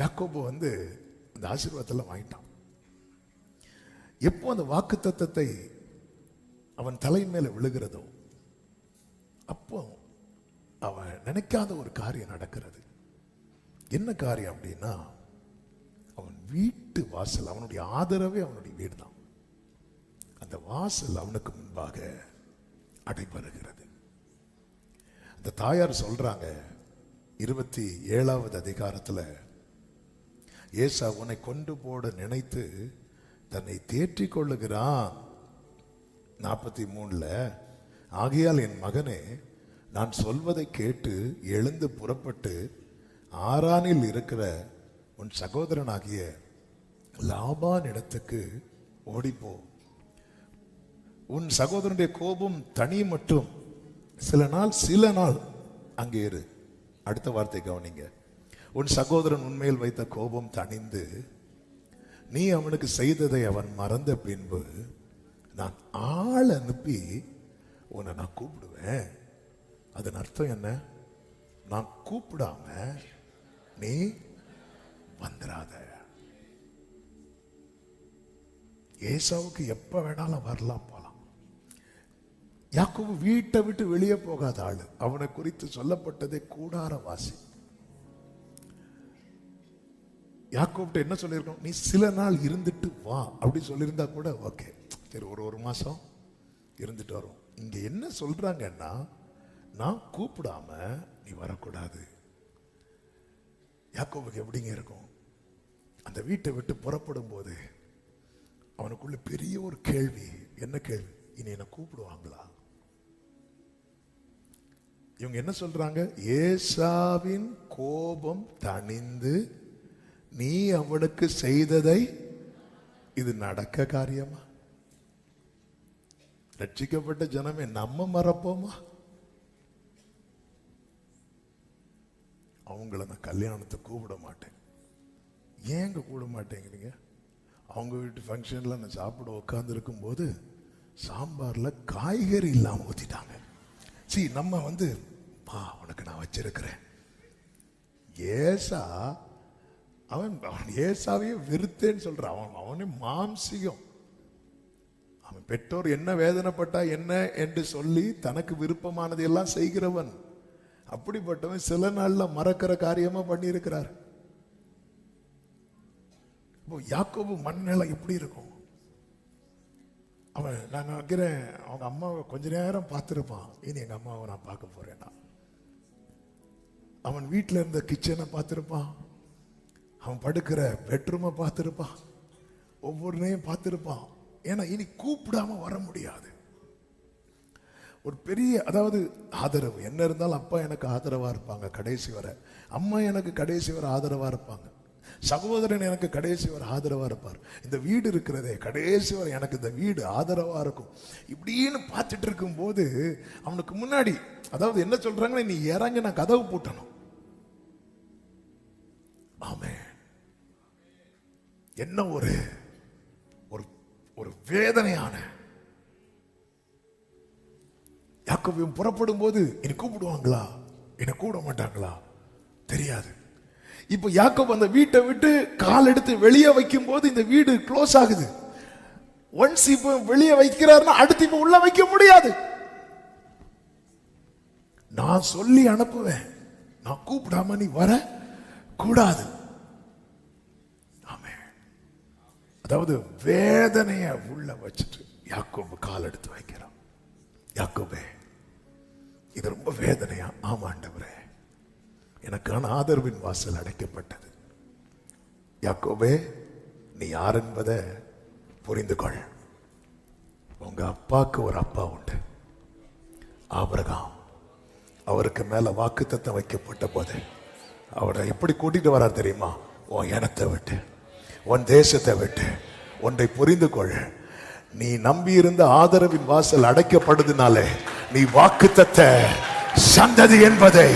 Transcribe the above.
யாக்கோபு வந்து அந்த ஆசீர்வாதத்தில் வாங்கிட்டான். எப்போ அந்த வாக்கு தத்தத்தை அவன் தலை மேல விழுகிறதோ அப்போ அவன் நினைக்காத ஒரு காரியம் நடக்கிறது. என்ன காரியம் அப்படின்னா அவன் வீட்டு வாசல் அவனுடைய ஆதரவே அவனுடைய வீடு தான் அந்த வாசல் அவனுக்கு முன்பாக அடைபடுகிறது. அந்த தாயார் சொல்றாங்க இருபத்தி ஏழாவது அதிகாரத்தில் ஏசா உன்னை கொண்டு போட நினைத்து தன்னை தேற்றி கொள்ளுகிறான். நாற்பத்தி மூணுல ஆகையால் என் மகனே நான் சொல்வதை கேட்டு எழுந்து புறப்பட்டு ஆரானில் இருக்கிற உன் சகோதரனாகிய லாபான் இடத்துக்கு ஓடிப்போ. உன் சகோதரனுடைய கோபம் தனி மட்டும். சில நாள் சில நாள் அங்கே இரு. அடுத்த வார்த்தை கவனிங்க. உன் சகோதரன் உண்மையில் வைத்த கோபம் தணிந்து நீ அவனுக்கு செய்ததை அவன் மறந்த பின்பு நான் ஆள் அனுப்பி உன்னை நான் கூப்பிடுவேன். அதன் அர்த்தம் என்ன? நான் கூப்பிடாம நீ வந்துடாத ஏசாவுக்கு எப்போ வேணாலும் வரலாம் போலாம். யாக்கோபு வீட்டை விட்டு வெளியே போகாத ஆள். அவனை குறித்து சொல்லப்பட்டதே கூடார யாக்கோப்ட்ட என்ன சொல்லியிருக்கோம்? நீ சில நாள் இருந்துட்டு வா. அப்படி சொல்லியிருந்தா கூட ஓகே. சரி ஒரு ஒரு மாதம் இருந்துட்டு வரும். இங்கே என்ன சொல்கிறாங்கன்னா நான் கூப்பிடாம நீ வரக்கூடாது. யாக்கோவுக்கு எப்படிங்க இருக்கும்? அந்த வீட்டை விட்டு புறப்படும் போது அவனுக்குள்ள பெரிய ஒரு கேள்வி. என்ன கேள்வி? இனி என்னை கூப்பிடுவாங்களா? இவங்க என்ன சொல்றாங்க? ஏசாவின் கோபம் தணிந்து நீ அவனுக்கு செய்ததை இது நடக்க காரியமா? ரட்சிக்கப்பட்ட ஜனமே நம்ம மறப்போமா? அவங்கள நான் கல்யாணத்தை கூப்பிட மாட்டேன். ஏங்க கூப்பிட மாட்டேங்கிறீங்க? அவங்க வீட்டு ஃபங்க்ஷனில் நான் சாப்பிட உட்காந்துருக்கும் போது சாம்பாரில் காய்கறி இல்லாமல் ஊற்றிட்டாங்க சீ நம்ம வந்து பா உனக்கு நான் வச்சிருக்கிறேன். ஏசா அவன் அவன் ஏசாவையே வெறுத்தேன்னு சொல்கிறான் அவன் அவனே மாம்சிகம். அவன் பெற்றோர் என்ன வேதனைப்பட்டா என்ன என்று சொல்லி தனக்கு விருப்பமானதை எல்லாம் செய்கிறவன். அப்படிப்பட்டவன் சில நாளில் மறக்கிற காரியமாக பண்ணியிருக்கிறார். இப்போ யாக்கோபு மண்ணில எப்படி இருக்கும்? அவன் நான் நினைக்கிறேன் அவங்க அம்மாவை கொஞ்ச நேரம் பார்த்துருப்பான். இனி எங்கள் அம்மாவை நான் பார்க்க போகிறேன்னா அவன் வீட்டில் இருந்த கிச்சனை பார்த்துருப்பான். அவன் படுக்கிற பெட்ரூமை பார்த்துருப்பான். ஒவ்வொருனையும் பார்த்துருப்பான். ஏன்னா இனி கூப்பிடாம வர முடியாது. ஒரு பெரிய அதாவது ஆதரவு. என்ன இருந்தாலும் அப்பா எனக்கு ஆதரவாக இருப்பாங்க கடைசி வரை. அம்மா எனக்கு கடைசி வரை ஆதரவாக இருப்பாங்க. சகோதரன் எனக்கு கடைசி வரை ஆதரவாக இருப்பார். இந்த வீடு இருக்கிறதே கடைசி வரை எனக்கு இந்த வீடு ஆதரவாக இருக்கும். இப்படின்னு பார்த்துட்டு இருக்கும்போது அவனுக்கு முன்னாடி அதாவது என்ன சொல்கிறாங்கன்னா நீ இறங்கி நான் கதவு பூட்டணும். ஆமே என்ன ஒரு ஒரு ஒரு வேதனையான. யாக்கோவியம் புறப்படும் போது என்னை கூப்பிடுவாங்களா? என்னை கூப்பிட மாட்டாங்களா? தெரியாது. இப்போ யாக்கோப் அந்த வீட்டை விட்டு கால் எடுத்து வெளியே வைக்கும் போது இந்த வீடு க்ளோஸ் ஆகுது. ஒன்ஸ் இப்போ வெளியே வைக்கிறாருன்னா அடுத்து இப்போ உள்ள வைக்க முடியாது. நான் சொல்லி அனுப்புவேன். நான் கூப்பிடாம நீ வர கூடாது. அதாவது வேதனையை உள்ள வச்சுட்டு யாக்கோபு கால் எடுத்து வைக்கிறான். யாக்கோபே இது ரொம்ப வேதனையா? ஆமாண்டவரே எனக்கான ஆதரவின் வாசல் அடைக்கப்பட்டது. யாக்கோபே நீ யார் என்பதை புரிந்து கொள். உங்க அப்பாவுக்கு ஒரு அப்பா உண்டு. ஆபரகாம் அவருக்கு மேல வாக்குத்தத்தம் வைக்கப்பட்ட போது அவரை எப்படி கூட்டிட்டு வரார் தெரியுமா? உன் இனத்தை விட்டு? உன் தேசத்தை விட்டு ஒன்றை புரிந்து கொள். நீ நம்பியிருந்த ஆதரவின் வாசல் அடைக்கப்படுதுனாலே நீ வாக்குத்தத்த சந்ததி என்பதை